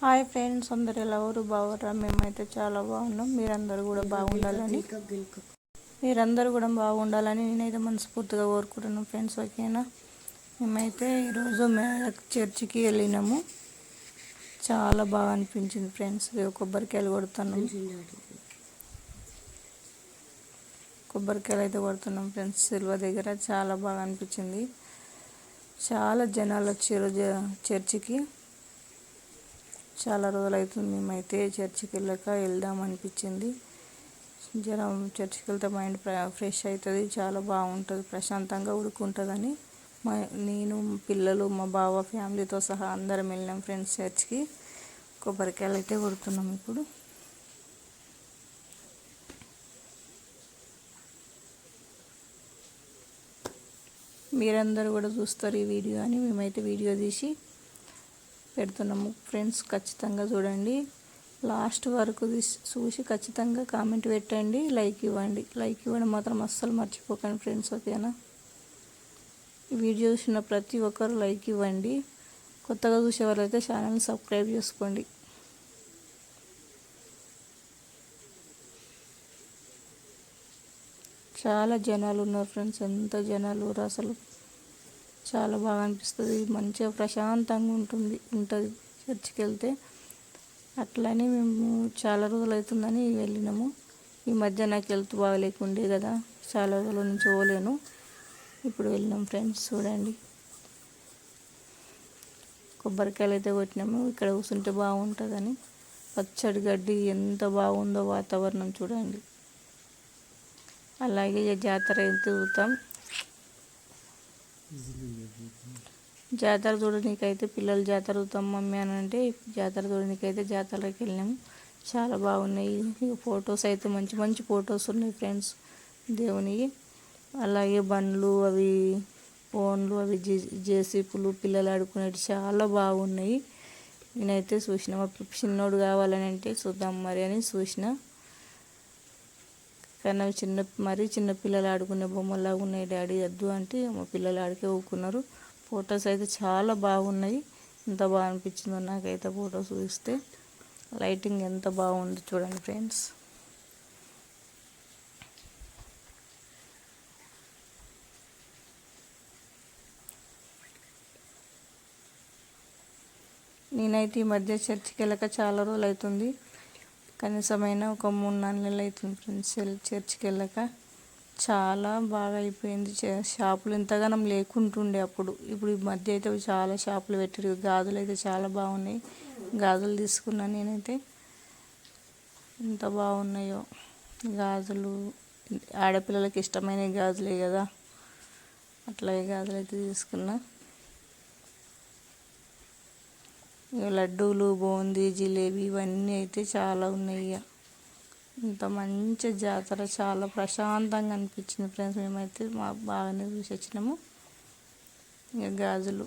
Hi friends అందరు ఎలా ఊరు బాగురా మేమైతే చాలా బాగున్నాం. మీరందరూ కూడా బాగుండాలని. మీరందరూ కూడా బాగుండాలని నేనైతే మనస్ఫూర్తిగా కోరుకుంటున్నాను ఫ్రెండ్స్ ఓకేనా? మేమైతే ఈరోజు మేడక్ చర్చికి వెళ్ళినాము. చాలా బాగా అనిపించింది ఫ్రెండ్స్ కొబ్బరికాయలు కొడుతున్నాం. కొబ్బరికాయలు అయితే కొడుతున్నాం ఫ్రెండ్స్ సిల్వ దగ్గర చాలా బాగా అనిపించింది. చాలా జనాలు వచ్చారు చర్చికి. చాలా రోజులు అవుతుంది మేమైతే చర్చికి వెళ్ళక వెళ్దాం అనిపించింది. జ్వరం చర్చికి వెళ్తే మైండ్ ఫ్రెష్ అవుతుంది చాలా బాగుంటుంది ప్రశాంతంగా ఉడుకుంటుందని. మా నేను పిల్లలు మా బావ ఫ్యామిలీతో సహా అందరం వెళ్ళినాం ఫ్రెండ్స్ చర్చ్కి. కొబ్బరికాయలు అయితే కొడుతున్నాం ఇప్పుడు. మీరందరూ కూడా చూస్తారు ఈ వీడియో అని. మేమైతే వీడియో తీసి పెడుతున్నాము. ఫ్రెండ్స్ ఖచ్చితంగా చూడండి. లాస్ట్ వరకు చూసి ఖచ్చితంగా కామెంట్ పెట్టండి. లైక్ ఇవ్వండి. లైక్ ఇవ్వడం మాత్రం అస్సలు మర్చిపోకండి ఫ్రెండ్స్ ఓకేనా? వీడియో చూసిన ప్రతి ఒక్కరు లైక్ ఇవ్వండి. కొత్తగా చూసేవారైతే ఛానల్ని సబ్స్క్రైబ్ చేసుకోండి. చాలా జనాలు ఉన్నారు ఫ్రెండ్స్ ఎంత జనాలు అసలు. చాలా బాగా అనిపిస్తుంది. మంచిగా ప్రశాంతంగా ఉంటుంది. ఉంటుంది. చర్చికి వెళ్తే. అట్లనే మేము చాలా రోజులు అవుతుందని వెళ్ళినాము. ఈ మధ్య నాకు హెల్త్ బాగలేకుండే కదా. చాలా రోజుల నుంచి పోలేను. ఇప్పుడు వెళ్ళినాం ఫ్రెండ్స్ చూడండి. కొబ్బరికాయలు అయితే కొట్టినాము. ఇక్కడ కూర్చుంటే బాగుంటుందని. పచ్చడి గడ్డి ఎంత బాగుందో వాతావరణం చూడండి. అలాగే జాతర అయితే జాతర చూడడానికైతే పిల్లలు జాతర చూద్దాం మమ్మీ అని అంటే జాతర చూడడానికైతే జాతరకి వెళ్ళాము చాలా బాగున్నాయి. ఫొటోస్ అయితే మంచి మంచి ఫొటోస్ ఉన్నాయి ఫ్రెండ్స్. దేవునివి అలాగే బండ్లు అవి ఫోన్లు అవి జే జేసీపులు పిల్లలు ఆడుకునేవి చాలా బాగున్నాయి. నేనైతే చూసిన మా చిన్నోడు కావాలని అంటే చూద్దాం మరి అని చూసిన కానీ అవి చిన్న మరీ చిన్న పిల్లలు ఆడుకునే బొమ్మలాగా ఉన్నాయి డాడీ. వద్దు అంటే మా పిల్లలు ఆడికే ఊకున్నారు ఫొటోస్ అయితే చాలా బాగున్నాయి. ఎంత బాగా అనిపించిందో నాకైతే ఫొటోస్ చూస్తే లైటింగ్ ఎంత బాగుంది చూడండి ఫ్రెండ్స్. నేనైతే ఈ మధ్య చర్చికి వెళ్ళక చాలా రోజులు అవుతుంది. కనీసమైన ఒక మూడు నాలుగు నెలలు అవుతుంది ఫ్రెండ్స్ చర్చికి వెళ్ళాక. చాలా బాగా అయిపోయింది. చే- షాపులు ఎంతగానం లేకుంటుండే అప్పుడు. ఇప్పుడు ఈ మధ్య అయితే చాలా షాపులు పెట్టారు. గాజులు అయితే చాలా బాగున్నాయి. గాజులు తీసుకున్నాను నేనైతే. ఎంత బాగున్నాయో. గాజులు ఆడపిల్లలకి ఇష్టమైన గాజులే కదా. అట్లాగే గాజులు అయితే తీసుకున్నా ఇక లడ్డూలు బూందీ జిలేబీ ఇవన్నీ అయితే చాలా ఉన్నాయి ఇక ఇంత మంచి జాతర చాలా ప్రశాంతంగా అనిపించింది ఫ్రెండ్స్. మేమైతే మా బాగానే చూసి వచ్చినాము. ఇక గాజులు.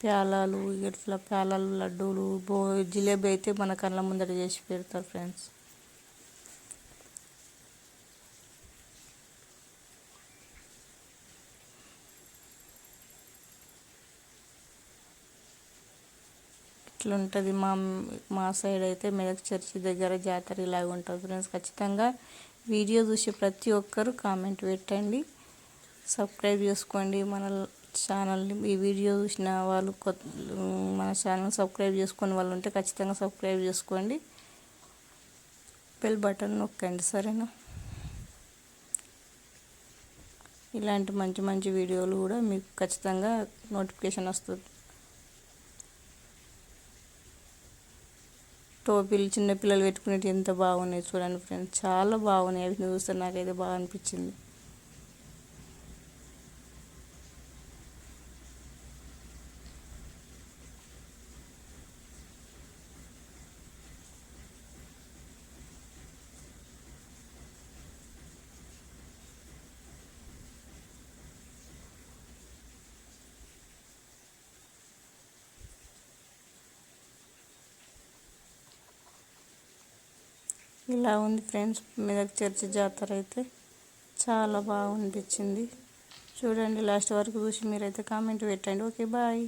ప్యాలాలు ఇట్లా ప్యాలాలు లడ్డూలు బో జిలేబీ అయితే మన కళ్ళ ముందర చేసి పెడతారు ఫ్రెండ్స్. ఇట్లుంటుంది మా మా సైడ్ అయితే మెదక్ చర్చి దగ్గర జాతర ఇలాగ ఉంటుంది ఫ్రెండ్స్. ఖచ్చితంగా వీడియో చూసి ప్రతి ఒక్కరు కామెంట్ పెట్టండి. సబ్స్క్రైబ్ చేసుకోండి. మన ఛానల్ని ఈ వీడియో చూసిన వాళ్ళు కొత్త మన ఛానల్ సబ్స్క్రైబ్ చేసుకుని వాళ్ళు ఉంటే ఖచ్చితంగా సబ్స్క్రైబ్ చేసుకోండి. బెల్ బటన్ నొక్కండి సరేనా? ఇలాంటి మంచి మంచి వీడియోలు కూడా మీకు ఖచ్చితంగా నోటిఫికేషన్ వస్తుంది. టోపీలు చిన్న పిల్లలు పెట్టుకునేవి ఎంత బాగున్నాయి చూడండి ఫ్రెండ్స్. చాలా బాగున్నాయి అవి చూస్తే నాకైతే బాగా అనిపించింది. ఇలా ఉంది ఫ్రెండ్స్. మెదక్ చర్చి జాతర అయితే చాలా బాగా అనిపించింది చూడండి లాస్ట్ వరకు చూసి మీరైతే కామెంట్ పెట్టండి. Okay bye.